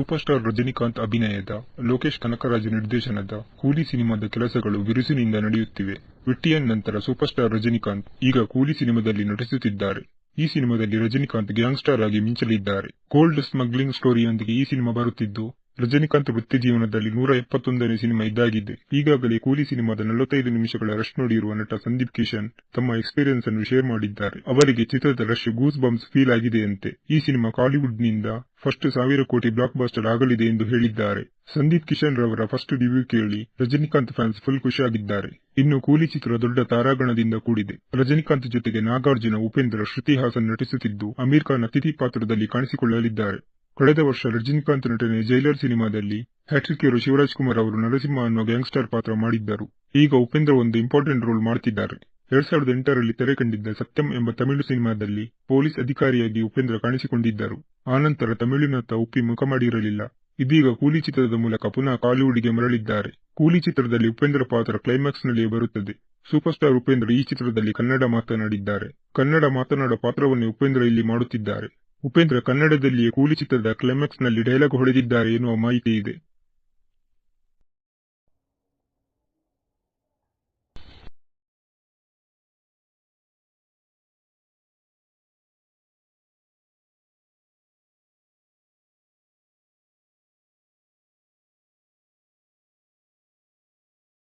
Super star Rajinikanth ಅಭಿನಯದ ಲೋಕೇಶ್ ಕನಕರಾಜ್ ನಿರ್ದೇಶನದ ಕೂಲಿ ಸಿನಿಮಾದ ಕೆಲಸಗಳು ಬಿರುಸಿನಿಂದ ನಡೆಯುತ್ತಿವೆ. ವಿಟ್ಟಿಯನ್ ನಂತರ ಸೂಪರ್ ಸ್ಟಾರ್ ರಜನಿಕಾಂತ್ ಈಗ ಕೂಲಿ ಸಿನಿಮಾದಲ್ಲಿ ನಟಿಸುತ್ತಿದ್ದಾರೆ. ಈ ಸಿನಿಮಾದಲ್ಲಿ ರಜನಿಕಾಂತ್ ಗ್ಯಾಂಗ್ಸ್ಟರ್ ಆಗಿ ಮಿಂಚಲಿದ್ದಾರೆ. ಗೋಲ್ಡ್ ಸ್ಮಗ್ಲಿಂಗ್ ಸ್ಟೋರಿಯೊಂದಿಗೆ ಈ ಸಿನಿಮಾ ಬರುತ್ತಿದ್ದು ರಜನಿಕಾಂತ್ ವೃತ್ತಿ ಜೀವನದಲ್ಲಿ ನೂರ ಎಪ್ಪತ್ತೊಂದನೇ ಸಿನಿಮಾ ಇದಾಗಿದೆ. ಈಗಾಗಲೇ ಕೂಲಿ ಸಿನಿಮಾದ ನಲವತ್ತೈದು ನಿಮಿಷಗಳ ರಶ್ ನೋಡಿರುವ ನಟ ಸಂದೀಪ್ ಕಿಶನ್ ತಮ್ಮ ಎಕ್ಸ್ಪೀರಿಯನ್ಸ್ ಅನ್ನು ಶೇರ್ ಮಾಡಿದ್ದಾರೆ. ಅವರಿಗೆ ಚಿತ್ರದ ರಶ್ ಗೂಸ್ ಬಂಬ್ಸ್ ಫೀಲ್ ಆಗಿದೆಯಂತೆ. ಈ ಸಿನಿಮಾ ಕಾಲಿವುಡ್ನಿಂದ ಫಸ್ಟ್ ಸಾವಿರ ಕೋಟಿ ಬ್ಲಾಕ್ ಬಾಸ್ಟರ್ ಆಗಲಿದೆ ಎಂದು ಹೇಳಿದ್ದಾರೆ. ಸಂದೀಪ್ ಕಿಶನ್ ರವರ ಫಸ್ಟ್ ರಿವ್ಯೂ ಕೇಳಿ ರಜನಿಕಾಂತ್ ಫ್ಯಾನ್ಸ್ ಫುಲ್ ಖುಷಿಯಾಗಿದ್ದಾರೆ ಇನ್ನು ಕೂಲಿ ಚಿತ್ರ ದೊಡ್ಡ ತಾರಾಗಣದಿಂದ ಕೂಡಿದೆ. ರಜನಿಕಾಂತ್ ಜೊತೆಗೆ ನಾಗಾರ್ಜುನ ಉಪೇಂದ್ರ ಶ್ರುತಿ ಹಾಸನ್ ನಟಿಸುತ್ತಿದ್ದು, ಅಮೀರ್ ಖಾನ್ ಅತಿಥಿ ಪಾತ್ರದಲ್ಲಿ ಕಾಣಿಸಿಕೊಳ್ಳಲಿದ್ದಾರೆ. ಕಳೆದ ವರ್ಷ ರಜನಿಕಾಂತ್ ನಟನೆ ಜೈಲರ್ ಸಿನಿಮಾದಲ್ಲಿ ಹ್ಯಾಟ್ರಿಕ್ ಹೀರೋ ಶಿವರಾಜ್ ಕುಮಾರ್ ಅವರು ನರಸಿಂಹ ಅನ್ನೋ ಗ್ಯಾಂಗ್ಸ್ಟರ್ ಪಾತ್ರ ಮಾಡಿದ್ದರು. ಈಗ ಉಪೇಂದ್ರ ಒಂದು ಇಂಪಾರ್ಟೆಂಟ್ ರೋಲ್ ಮಾಡ್ತಿದ್ದಾರೆ. ಎರಡ್ ಸಾವಿರದ ಎಂಟರಲ್ಲಿ ತೆರೆ ಕಂಡಿದ್ದ ಸತ್ಯಂ ಎಂಬ ತಮಿಳು ಸಿನಿಮಾದಲ್ಲಿ ಪೊಲೀಸ್ ಅಧಿಕಾರಿಯಾಗಿ ಉಪೇಂದ್ರ ಕಾಣಿಸಿಕೊಂಡಿದ್ದರು. ಆನಂತರ ತಮಿಳಿನತ್ತ ಉಪ್ಪಿ ಮುಖ ಮಾಡಿರಲಿಲ್ಲ. ಇದೀಗ ಕೂಲಿ ಚಿತ್ರದ ಮೂಲಕ ಪುನಃ ಕಾಲಿವುಡ್ಗೆ ಮರಳಿದ್ದಾರೆ. ಕೂಲಿ ಚಿತ್ರದಲ್ಲಿ ಉಪೇಂದ್ರ ಪಾತ್ರ ಕ್ಲೈಮ್ಯಾಕ್ಸ್ ನಲ್ಲಿಯೇ ಬರುತ್ತದೆ. ಸೂಪರ್ ಸ್ಟಾರ್ ಉಪೇಂದ್ರ ಈ ಚಿತ್ರದಲ್ಲಿ ಕನ್ನಡ ಮಾತನಾಡಿದ್ದಾರೆ. ಕನ್ನಡ ಮಾತನಾಡುವ ಪಾತ್ರವನ್ನೇ ಉಪೇಂದ್ರ ಇಲ್ಲಿ ಮಾಡುತ್ತಿದ್ದಾರೆ. ಉಪೇಂದ್ರ ಕನ್ನಡದಲ್ಲಿಯೇ ಕೂಲಿ ಚಿತ್ರದ ಕ್ಲೈಮ್ಯಾಕ್ಸ್ನಲ್ಲಿ ಡೈಲಾಗ್ ಹೊಡೆದಿದ್ದಾರೆ ಎನ್ನುವ ಮಾಹಿತಿ ಇದೆ.